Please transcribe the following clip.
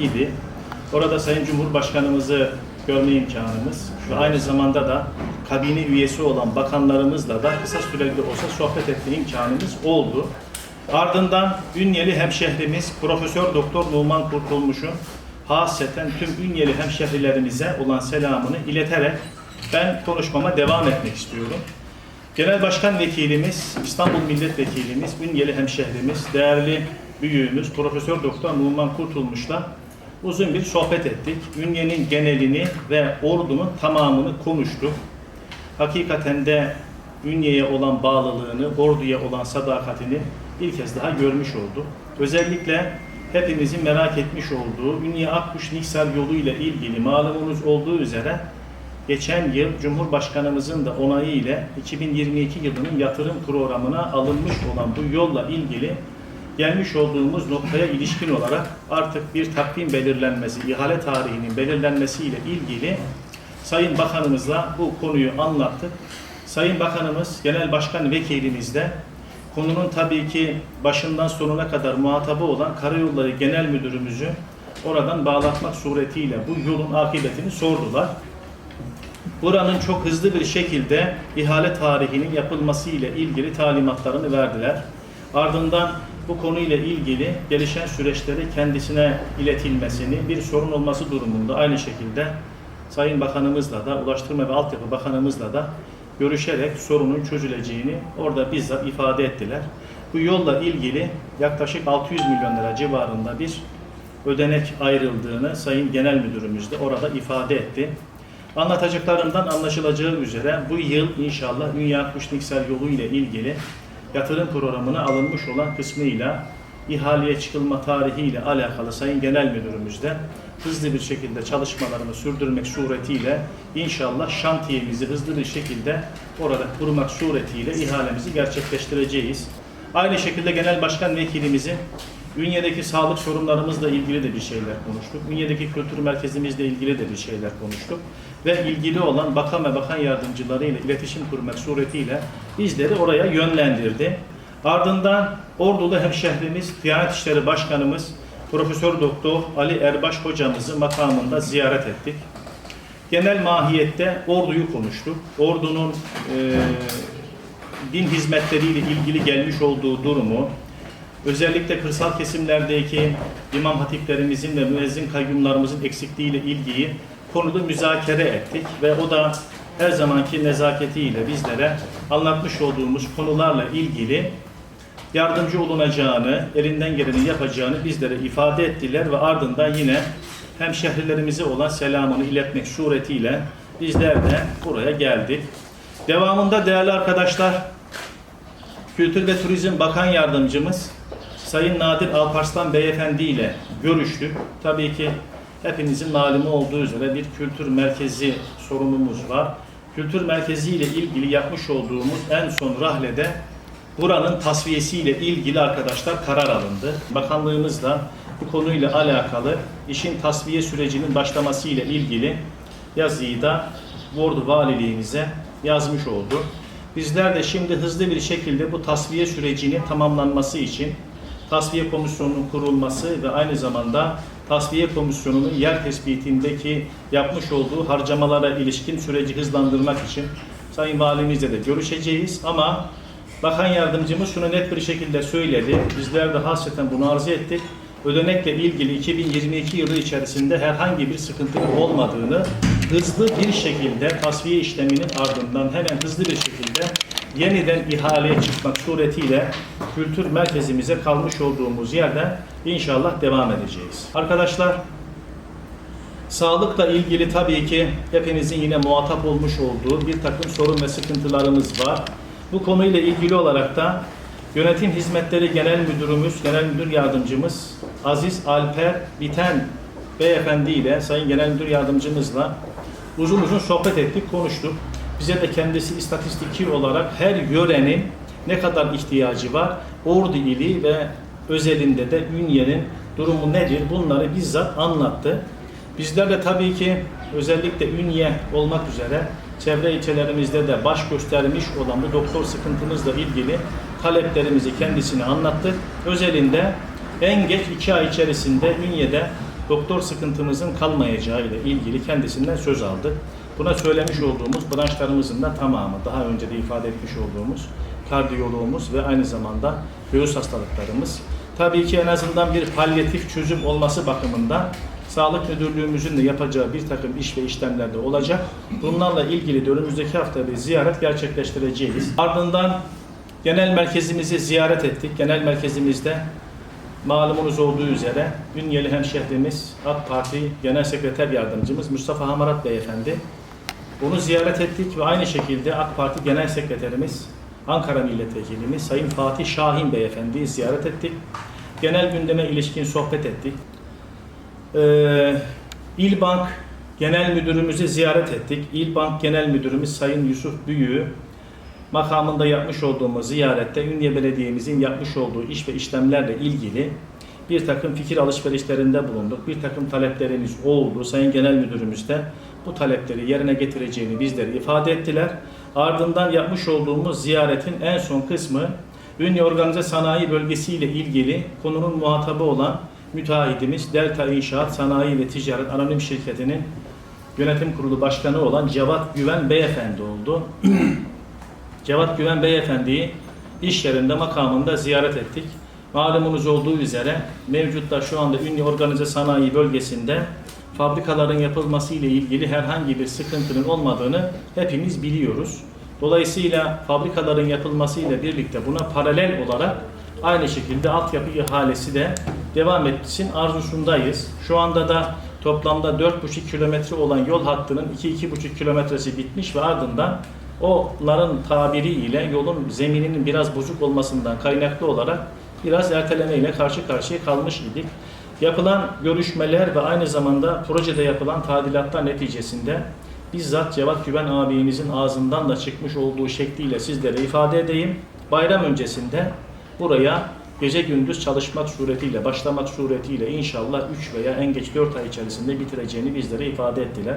idi. Orada Sayın Cumhurbaşkanımızı görme imkanımız ve aynı zamanda da kabine üyesi olan bakanlarımızla da kısa süreli olsa sohbet etme imkanımız oldu. Ardından Ünyeli hemşehrimiz Profesör Doktor Numan Kurtulmuş'un haseten tüm Ünyeli hemşehrilerimize olan selamını ileterek ben konuşmama devam etmek istiyorum. Genel Başkan Vekilimiz, İstanbul Milletvekilimiz, Ünyeli hemşehrimiz, değerli büyüğümüz Profesör Doktor Numan Kurtulmuş'la uzun bir sohbet ettik. Ünye'nin genelini ve ordunun tamamını konuştuk. Hakikaten de Ünye'ye olan bağlılığını, orduya olan sadakatini bir kez daha görmüş olduk. Özellikle hepimizin merak etmiş olduğu Ünye Akkuş Niksar yolu ile ilgili malumunuz olduğu üzere geçen yıl Cumhurbaşkanımızın da onayı ile 2022 yılının yatırım programına alınmış olan bu yolla ilgili gelmiş olduğumuz noktaya ilişkin olarak artık bir takvim belirlenmesi, ihale tarihinin belirlenmesiyle ilgili Sayın Bakanımızla bu konuyu anlattık. Sayın Bakanımız, Genel Başkan Vekilimiz de konunun tabii ki başından sonuna kadar muhatabı olan Karayolları Genel Müdürümüzü oradan bağlatmak suretiyle bu yolun akıbetini sordular. Buranın çok hızlı bir şekilde ihale tarihinin yapılması ile ilgili talimatlarını verdiler. Ardından bu konuyla ilgili gelişen süreçleri kendisine iletilmesini, bir sorun olması durumunda aynı şekilde Sayın Bakanımızla da, Ulaştırma ve Altyapı Bakanımızla da görüşerek sorunun çözüleceğini orada bizzat ifade ettiler. Bu yolla ilgili yaklaşık 600 milyon lira civarında bir ödenek ayrıldığını Sayın Genel Müdürümüz de orada ifade etti. Anlatacaklarımdan anlaşılacağı üzere bu yıl inşallah Dünya Kuş yolu ile ilgili yatırım programına alınmış olan kısmıyla ihaleye çıkılma tarihiyle alakalı Sayın Genel Müdürümüz de hızlı bir şekilde çalışmalarını sürdürmek suretiyle inşallah şantiyemizi hızlı bir şekilde orada kurmak suretiyle ihalemizi gerçekleştireceğiz. Aynı şekilde Genel Başkan Vekilimizin Ünye'deki sağlık sorunlarımızla ilgili de bir şeyler konuştuk. Ünye'deki kültür merkezimizle ilgili de bir şeyler konuştuk. Ve ilgili olan bakan ve bakan yardımcılarıyla iletişim kurmak suretiyle bizleri oraya yönlendirdi. Ardından Ordulu hemşehrimiz, Diyanet İşleri Başkanımız Profesör Doktor Ali Erbaş hocamızı makamında ziyaret ettik. Genel mahiyette orduyu konuştuk. Ordunun eee din hizmetleriyle ilgili gelmiş olduğu durumu, özellikle kırsal kesimlerdeki imam hatiplerimizin ve müezzin kayyumlarımızın eksikliğiyle ilgili konuda müzakere ettik ve o da her zamanki nezaketiyle bizlere anlatmış olduğumuz konularla ilgili yardımcı olunacağını, elinden geleni yapacağını bizlere ifade ettiler ve ardından yine hemşehrilerimize olan selamını iletmek suretiyle bizler de buraya geldik. Devamında değerli arkadaşlar, Kültür ve Turizm Bakan Yardımcımız Sayın Nadir Alparslan Beyefendi ile görüştük. Tabii ki hepinizin malumu olduğu üzere bir kültür merkezi sorunumuz var. Kültür merkezi ile ilgili yapmış olduğumuz en son rahlede buranın tasfiyesiyle ilgili arkadaşlar karar alındı. Bakanlığımız da bu konuyla alakalı işin tasfiye sürecinin başlaması ile ilgili yazıyı da Bordu Valiliğimize yazmış oldu. Bizler de şimdi hızlı bir şekilde bu tasfiye sürecinin tamamlanması için tasfiye komisyonunun kurulması ve aynı zamanda tasfiye komisyonunun yer tespitindeki yapmış olduğu harcamalara ilişkin süreci hızlandırmak için Sayın Valimizle de görüşeceğiz ama Bakan Yardımcımız şunu net bir şekilde söyledi. Bizler de hasreten bunu arzu ettik. Ödenekle ilgili 2022 yılı içerisinde herhangi bir sıkıntının olmadığını hızlı bir şekilde tasfiye işleminin ardından hemen hızlı bir şekilde yeniden ihaleye çıkmak suretiyle kültür merkezimize kalmış olduğumuz yerden inşallah devam edeceğiz. Arkadaşlar Sağlıkla ilgili tabii ki hepinizin yine muhatap olmuş olduğu bir takım sorun ve sıkıntılarımız var. Bu konuyla ilgili olarak da Yönetim Hizmetleri Genel Müdürümüz, Genel Müdür Yardımcımız Aziz Alper Biten Beyefendi ile Sayın Genel Müdür Yardımcımızla uzun uzun sohbet ettik, konuştuk. Bize de kendisi istatistiki olarak her yörenin ne kadar ihtiyacı var, Ordu ili ve özelinde de Ünye'nin durumu nedir bunları bizzat anlattı. Bizler de tabii ki özellikle Ünye olmak üzere çevre ilçelerimizde de baş göstermiş olan bu doktor sıkıntımızla ilgili taleplerimizi kendisine anlattık. Özelinde en geç iki ay içerisinde Ünye'de doktor sıkıntımızın kalmayacağı ile ilgili kendisinden söz aldık. Buna söylemiş olduğumuz branşlarımızın da tamamı, daha önce de ifade etmiş olduğumuz kardiyoloğumuz ve aynı zamanda göğüs hastalıklarımız. Tabii ki en azından bir palyatif çözüm olması bakımından Sağlık Müdürlüğümüzün de yapacağı bir takım iş ve işlemler de olacak. Bunlarla ilgili de önümüzdeki hafta bir ziyaret gerçekleştireceğiz. Ardından genel merkezimizi ziyaret ettik. Genel merkezimizde malumunuz olduğu üzere Ünyeli hemşehrimiz AK Parti Genel Sekreter Yardımcımız Mustafa Hamarat Beyefendi. Onu ziyaret ettik ve aynı şekilde AK Parti Genel Sekreterimiz Ankara Milletvekilimiz Sayın Fatih Şahin Beyefendi'yi ziyaret ettik. Genel gündeme ilişkin sohbet ettik. Ee, İlbank Genel Müdürümüzü ziyaret ettik. İlbank Genel Müdürümüz Sayın Yusuf Büyük'ü makamında yapmış olduğumuz ziyarette Ünye Belediye'mizin yapmış olduğu iş ve işlemlerle ilgili bir takım fikir alışverişlerinde bulunduk. Bir takım taleplerimiz oldu. Sayın Genel Müdürümüz de bu talepleri yerine getireceğini bizlere ifade ettiler. Ardından yapmış olduğumuz ziyaretin en son kısmı Ünye Organize Sanayi Bölgesi ile ilgili konunun muhatabı olan müteahhitimiz Delta İnşaat Sanayi ve Ticaret Anonim Şirketi'nin yönetim kurulu başkanı olan Cevat Güven Beyefendi oldu. Cevat Güven Beyefendi'yi iş yerinde makamında ziyaret ettik. Malumunuz olduğu üzere mevcutta şu anda Ünlü Organize Sanayi bölgesinde fabrikaların yapılması ile ilgili herhangi bir sıkıntının olmadığını hepimiz biliyoruz. Dolayısıyla fabrikaların yapılması ile birlikte buna paralel olarak aynı şekilde altyapı ihalesi de devam etsin arzusundayız. Şu anda da toplamda 4,5 kilometre olan yol hattının 2-2,5 kilometresi bitmiş ve ardından onların tabiriyle yolun zemininin biraz bozuk olmasından kaynaklı olarak biraz erteleme ile karşı karşıya kalmış idik. Yapılan görüşmeler ve aynı zamanda projede yapılan tadilatlar neticesinde bizzat Cevat Güven abimizin ağzından da çıkmış olduğu şekliyle sizlere ifade edeyim. Bayram öncesinde buraya gece gündüz çalışmak suretiyle, başlamak suretiyle inşallah 3 veya en geç 4 ay içerisinde bitireceğini bizlere ifade ettiler.